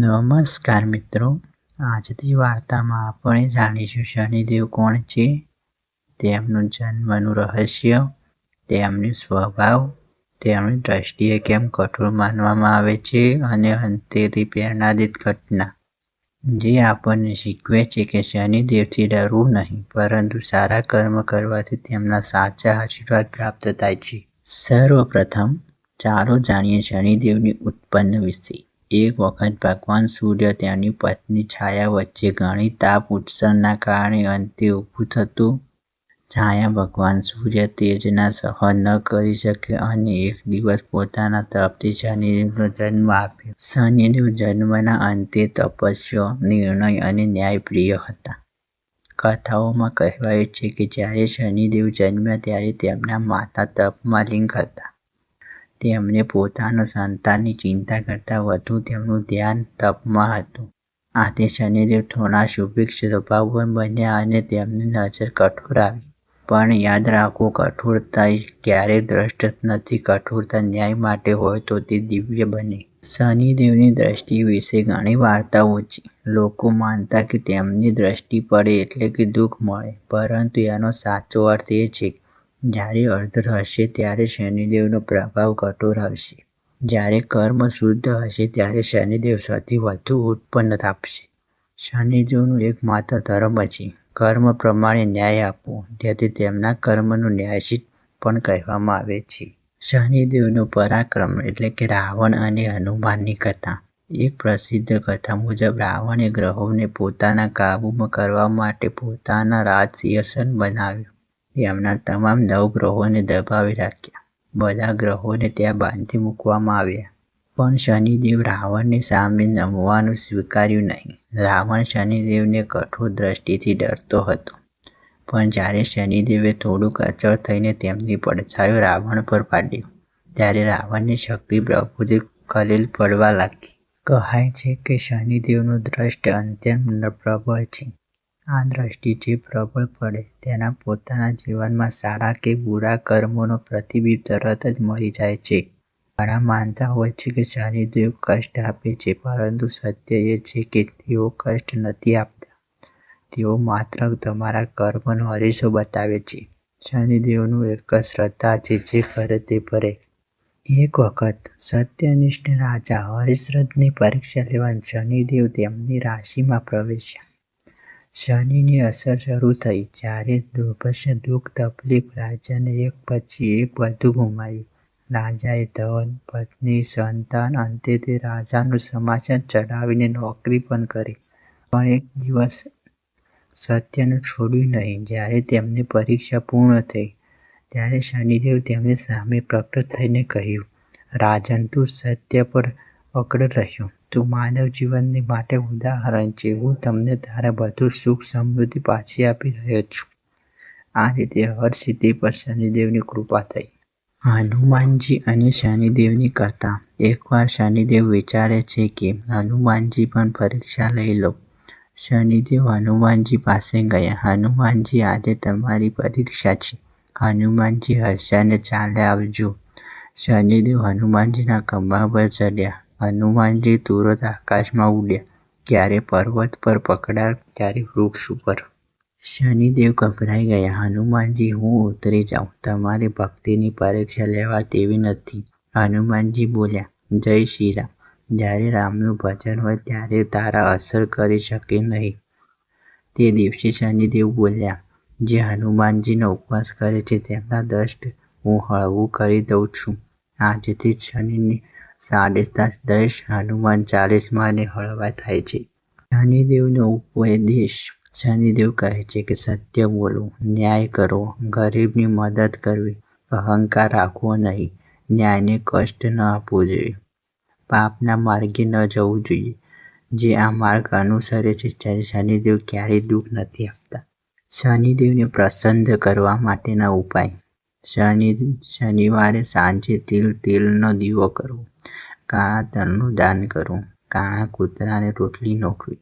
નમસ્કાર મિત્રો, આજની વાર્તામાં આપણે જાણીશું શનિદેવ કોણ છે, તેમનું જન્મનું રહસ્ય, તેમનો સ્વભાવ, તેમની દ્રષ્ટિએ કેમ કઠોર માનવામાં આવે છે અને અંતેથી પ્રેરણાદિત ઘટના. જે આપણને શીખવે છે કે શનિદેવથી ડરવું નહીં, પરંતુ સારા કર્મ કરવાથી તેમના સાચા આશીર્વાદ પ્રાપ્ત થાય છે. સર્વપ્રથમ ચાલો જાણીએ શનિદેવની ઉત્પન્ન વિશે. એક વખત ભગવાન સૂર્ય તેની પત્ની છાયા વચ્ચે ઘણી તાપ ઉત્સવના કારણે અંતે ઊભું થતું. છાયા ભગવાન સૂર્ય તેજના સહન ન કરી શકે અને એક દિવસ પોતાના તપથી શનિદેવનો જન્મ આપ્યો. શનિદેવ જન્મના અંતે તપસ્વી, નિર્ણય અને ન્યાયપ્રિય હતા. કથાઓમાં કહેવાયું છે કે જ્યારે શનિદેવ જન્મ્યા ત્યારે તેમના માતા તપમાં લીન હતા. તેમને પોતાના સંતાનની ચિંતા કરતાં વધુ તેમનું ધ્યાન તપમાં હતું. આથી શનિદેવ થોડા સુભિક્ષ સ્વભાવના બન્યા અને તેમની નજર કઠોર આવી. પણ યાદ રાખો, કઠોરતા ક્યારેય દ્રષ્ટ નથી કઠોરતા ન્યાય માટે હોય તો તે દિવ્ય બને. શનિદેવની દ્રષ્ટિ વિશે ઘણી વાર્તાઓ છે. લોકો માનતા કે તેમની દ્રષ્ટિ પડે એટલે કે દુઃખ મળે. પરંતુ એનો સાચો અર્થ એ છે જ્યારે અર્ધ હશે ત્યારે શનિદેવનો પ્રભાવ કઠોર હશે. જ્યારે કર્મ શુદ્ધ હશે ત્યારે શનિદેવ સૌથી વધુ ઉત્પન્ન આપશે. શનિદેવનું એકમાત્ર ધર્મ છે કર્મ પ્રમાણે ન્યાય આપવો. જેથી તેમના કર્મનું ન્યાયશીત પણ કહેવામાં આવે છે. શનિદેવનો પરાક્રમ એટલે કે રાવણ અને હનુમાનની કથા. એક પ્રસિદ્ધ કથા મુજબ રાવણે ગ્રહોને પોતાના કાબૂમાં કરવા માટે પોતાના રાજસિંહાસન બનાવ્યું. તેમના તમામ નવ ગ્રહોને દબાવી રાખ્યા. બધા ગ્રહોને ત્યાં બાંધી મૂકવામાં આવ્યા. પણ શનિદેવ રાવણની સામે નમવાનું સ્વીકાર્યું નહીં. રાવણ શનિદેવને કઠોર દ્રષ્ટિથી ડરતો હતો. પણ જ્યારે શનિદેવે થોડુંક અચળ થઈને તેમની પડછાયો રાવણ પર પાડ્યો, ત્યારે રાવણની શક્તિ પ્રભુથી ખલેલ પડવા લાગી. કહાય છે કે શનિદેવનું દ્રષ્ટ અત્યંત પ્રબળ છે. આ દ્રષ્ટિ જે પ્રબળ પડે તેના પોતાના જીવનમાં સારા કે બુરા કર્મોનો પ્રતિબિંબ તરત જ મળી જાય છે. ઘણા માનતા હોય છે કે શનિદેવ કષ્ટ આપે છે, પરંતુ સત્ય એ છે કે તેઓ કષ્ટ નથી આપતા. તેઓ માત્ર તમારા કર્મનો અરીસો બતાવે છે. શનિદેવનું એક શ્રદ્ધા છે જે ફરે તે ભરે. એક વખત સત્યનિષ્ઠ રાજા હરિશ્ચંદ્રની પરીક્ષા લેવા શનિદેવ તેમની રાશિમાં પ્રવેશ્યા. શનિની અસર શરૂ થઈ જ્યારે દુર્ભાગ્ય, દુઃખ, તકલીફ રાજાને એક પછી એક બધું ગુમાવ્યું. રાજાએ ધન, પત્ની, સંતાન અંતે તે રાજાનું સિંહાસન ચડાવીને નોકરી પણ કરી. પણ એક દિવસ સત્યને છોડ્યું નહીં. જ્યારે તેમની પરીક્ષા પૂર્ણ થઈ ત્યારે શનિદેવ તેમની સામે પ્રકટ થઈને કહ્યું, રાજન તું સત્ય પર અકળ રહ્યો. તું માનવ જીવનની માટે ઉદાહરણ છે. હું તમને તારા બધું સુખ સમૃદ્ધિ પાછી આપી રહ્યો છું. આ રીતે હરસિદ્ધિ પર શનિદેવની કૃપા થઈ. હનુમાનજી અને શનિદેવની કથા એકવાર શનિદેવ વિચારે છે કે હનુમાનજી પણ પરીક્ષા લઈ લો શનિદેવ હનુમાનજી પાસે ગયા. હનુમાનજી, આજે તમારી પરીક્ષા છે. હનુમાનજી હસ્યા ચાલે આવજો. શનિદેવ હનુમાનજીના ખંભા પર ચઢ્યા. હનુમાનજી તુરત આકાશમાં ઉડ્યા. ક્યારે પર્વત પર પકડ્યા ક્યારે વૃક્ષ ઉપર. શનિદેવ ગભરાઈ ગયા. હનુમાનજી હું ઉતરી જાઉં. તમારી ભક્તિની પરીક્ષા લેવા તેવી નથી. હનુમાનજી બોલ્યા, જય શ્રીરામ. જ્યારે રામનું ભજન હોય ત્યારે તારા અસર કરી શકે નહીં. તે દિવસે શનિદેવ બોલ્યા, જે હનુમાનજીનો ઉપવાસ કરે છે તેમના દષ્ટ હું હળવું કરી દઉં છું. આજથી શનિની સાડેસર દશ હનુમાન ચાલીસા મને હળવા થાય છે. શનિદેવનો ઉપદેશ શનિદેવ કહે છે કે સત્ય બોલવું, ન્યાય કરવો, ગરીબની મદદ કરવી, અહંકાર રાખવો નહીં, ન્યાયને કષ્ટ ન આપવું જોઈએ, પાપના માર્ગે ન જવું જોઈએ. જે આ માર્ગ અનુસરે છે ત્યારે શનિદેવ ક્યારેય દુઃખ નથી આપતા. શનિદેવને પ્રસન્ન કરવા માટેના ઉપાય શનિવારે સાંજે તિલ તેલનો દીવો કરવો, કાળા તલનું દાન કરવું, કાળા કૂતરાને રોટલી નોખવી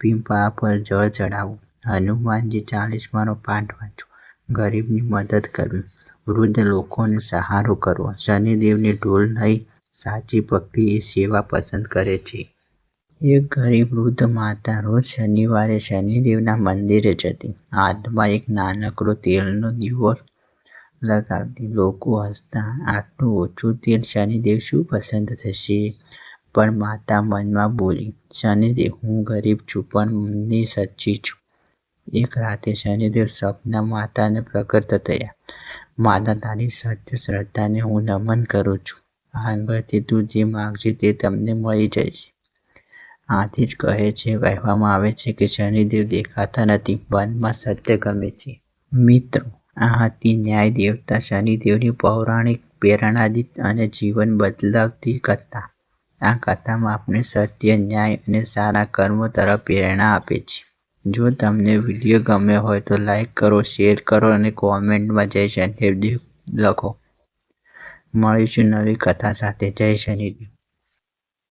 પીપળા પર જળ ચડાવવું હનુમાનજી ચાલીસમાનો પાઠ વાંચવો, ગરીબની મદદ કરવી, વૃદ્ધ લોકોને સહારો કરવો. શનિદેવની ઢોલ નહીં, સાચી ભક્તિ એ સેવા પસંદ કરે છે. એક ગરીબ વૃદ્ધ માતા રોજ શનિવારે શનિદેવના મંદિરે જતી. હાથમાં એક નાનકડો તેલનો દીવો લગાવતી. લોકો હસતા, "આટલું ઓછું તેલ, શનિદેવ શું પસંદ થશે? " પણ માતા મનમાં બોલી, "શનિદેવ, હું ગરીબ છું પણ મનની સચ્ચી છું. " એક રાતે શનિદેવ સપના માતાને પ્રગટ થયા. "માતા, તારી સત્ય શ્રદ્ધાને હું નમન કરું છું. આગળથી તું જે માગશે તે તમને મળી જશે. આથી જ કહે છે કહેવામાં આવે છે કે શનિદેવ દેખાતા નથી, મનમાં સત્ય ગમે છે. " મિત્રો, આ હતી ન્યાય દેવતા શનિદેવની પૌરાણિક, પ્રેરણાદીત અને જીવન બદલાવતી કથા. આ કથામાં આપણને સત્ય, ન્યાય અને સારા કર્મો તરફ પ્રેરણા આપે છે. જો તમને વીડિયો ગમ્યો હોય તો લાઈક કરો, શેર કરો અને કોમેન્ટમાં જય શનિદેવ લખો. મળીશું નવી કથા સાથે. જય શનિદેવ.